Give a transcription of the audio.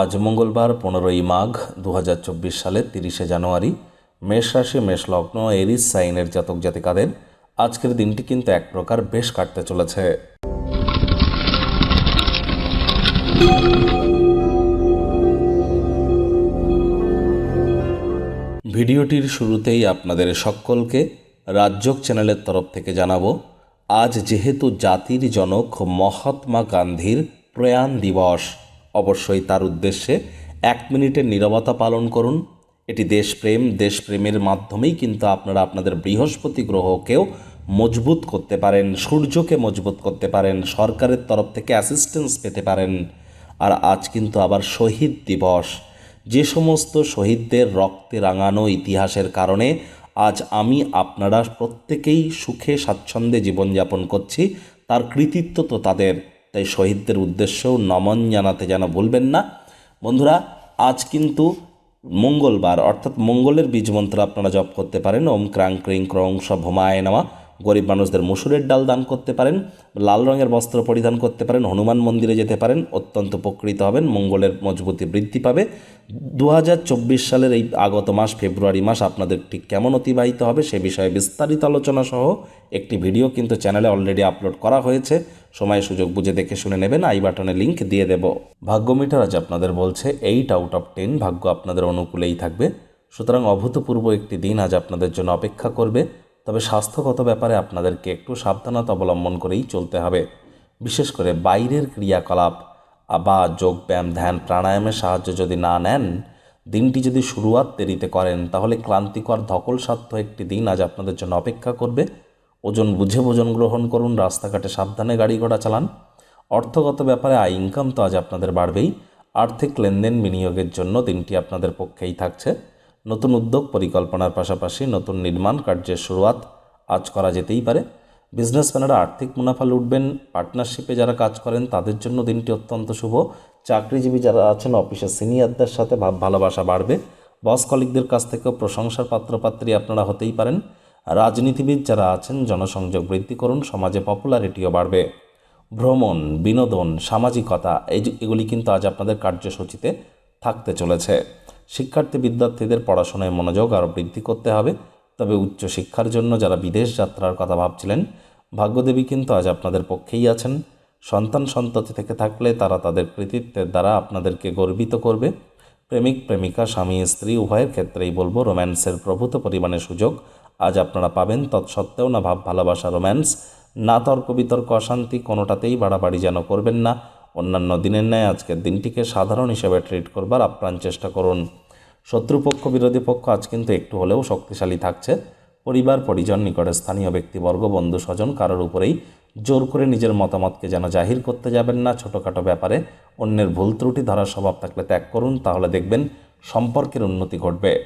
আজ মঙ্গলবার, পনেরোই মাঘ দু হাজার চব্বিশ সালের তিরিশে জানুয়ারি, মেষ রাশি, মেষ লগ্ন, এরিস, সাইনের জাতক জাতিকাদের আজকের দিনটি কিন্তু এক প্রকার বেশ কাটতে চলেছে। ভিডিওটির শুরুতেই আপনাদের সকলকে রাজ্যক চ্যানেলের তরফ থেকে জানাব, আজ যেহেতু জাতির জনক মহাত্মা গান্ধীর প্রয়াণ দিবস অবশ্যই তার উদ্দেশ্যে এক মিনিটের নীরবতা পালন করুন। এটি দেশপ্রেম, দেশপ্রেমের মাধ্যমেই কিন্তু আপনারা আপনাদের বৃহস্পতি গ্রহকেও মজবুত করতে পারেন, সূর্যকে মজবুত করতে পারেন, সরকারের তরফ থেকে অ্যাসিস্ট্যান্স পেতে পারেন। আর আজ কিন্তু আবার শহীদ দিবস। যে সমস্ত শহীদদের রক্তে রাঙানো ইতিহাসের কারণে আজ আমি আপনারা প্রত্যেকেই সুখে স্বাচ্ছন্দ্যে জীবনযাপন করছি। তার কৃতিত্ব তো তাদের। তাই শহীদদের উদ্দেশ্যেও নমন জানাতে যেন বলবেন না। বন্ধুরা, আজ কিন্তু মঙ্গলবার, অর্থাৎ মঙ্গলের বীজ মন্ত্র আপনারা জপ করতে পারেন। ওম ক্রাং ক্রিং ক্রং সব নামা। গরিব মানুষদের মুসুরের ডাল দান করতে পারেন, লাল রঙের বস্ত্র পরিধান করতে পারেন, হনুমান মন্দিরে যেতে পারেন, অত্যন্ত উপকৃত হবেন, মঙ্গলের মজবুতি বৃদ্ধি পাবে। দু হাজার চব্বিশ সালের এই আগত মাস, ফেব্রুয়ারি মাস আপনাদের ঠিক কেমন অতিবাহিত হবে সে বিষয়ে বিস্তারিত আলোচনা সহ একটি ভিডিও কিন্তু চ্যানেলে অলরেডি আপলোড করা হয়েছে। সময় সুযোগ বুঝে দেখে শুনে নেবেন, আই বাটনে লিঙ্ক দিয়ে দেব। ভাগ্য মিটার আজ আপনাদের বলছে এইট আউট অফ টেন ভাগ্য আপনাদের অনুকূলেই থাকবে। সুতরাং অভূতপূর্ব একটি দিন আজ আপনাদের জন্য অপেক্ষা করবে। তবে স্বাস্থ্যগত ব্যাপারে আপনাদেরকে একটু সাবধানতা অবলম্বন করেই চলতে হবে। বিশেষ করে বাইরের ক্রিয়াকলাপ বা যোগব্যায়াম ধ্যান, প্রাণায়ামের সাহায্য যদি না নেন, দিনটি যদি শুরুয়াত দেরিতে করেন, তাহলে ক্লান্তিকর, ধকলসাধ্য একটি দিন আজ আপনাদের জন্য অপেক্ষা করবে। ওজন বুঝে ভোজন গ্রহণ করুন, রাস্তাঘাটে সাবধানে গাড়ি ঘোড়া চালান। অর্থগত ব্যাপারে আয় ইনকাম তো আজ আপনাদের বাড়বেই। আর্থিক লেনদেন বিনিয়োগের জন্য দিনটি আপনাদের পক্ষেই থাকছে। নতুন উদ্যোগ পরিকল্পনার পাশাপাশি নতুন নির্মাণ কার্যের শুরুয়াত আজ করা যেতেই পারে। বিজনেসম্যানেরা আর্থিক মুনাফা লুটবেন। পার্টনারশিপে যারা কাজ করেন, তাদের জন্য দিনটি অত্যন্ত শুভ। চাকরিজীবী যারা আছেন, অফিসের সিনিয়রদের সাথে ভাব ভালোবাসা বাড়বে। বস কলিকদের কাছ থেকেও প্রশংসার পাত্রপাত্রী আপনারা হতেই পারেন। রাজনীতিবিদ যারা আছেন, জনসংযোগ বৃদ্ধি করুন, সমাজে পপুলারিটিও বাড়বে। ভ্রমণ, বিনোদন, সামাজিকতা, এই এগুলি কিন্তু আজ আপনাদের কার্যসূচিতে থাকতে চলেছে। শিক্ষার্থী বিদ্যার্থীদের পড়াশোনায় মনোযোগ আরও বৃদ্ধি করতে হবে। তবে উচ্চশিক্ষার জন্য যারা বিদেশ যাত্রার কথা ভাবছিলেন, ভাগ্যদেবী কিন্তু আজ আপনাদের পক্ষেই আছেন। সন্তান সন্ততি থেকে থাকলে তারা তাদের কৃতিত্বের দ্বারা আপনাদেরকে গর্বিত করবে। প্রেমিক, প্রেমিকা, স্বামী, স্ত্রী, উভয়ের ক্ষেত্রেই বলব, রোম্যান্সের প্রভূত পরিমাণে সুযোগ আজ আপনারা পাবেন। তৎসত্ত্বেও না ভাব, ভালোবাসা, রোম্যান্স। না তর্ক বিতর্ক অশান্তি, কোনোটাতেই বাড়াবাড়ি যেন করবেন না। অন্যান্য দিনের ন্যায় আজকের দিনটিকে সাধারণ হিসেবে ট্রিট করবার আপ্রাণ চেষ্টা করুন। শত্রুপক্ষ, বিরোধী পক্ষ আজ কিন্তু একটু হলেও শক্তিশালী থাকছে। পরিবার, পরিজন, নিকটে স্থানীয় ব্যক্তিবর্গ, বন্ধু, স্বজন কারোর উপরেই জোর করে নিজের মতামতকে যেন জাহির করতে যাবেন না। ছোটোখাটো ব্যাপারে অন্যের ভুল ত্রুটি, ধরার স্বভাব থাকলে ত্যাগ করুন। তাহলে দেখবেন সম্পর্কের উন্নতি ঘটবে।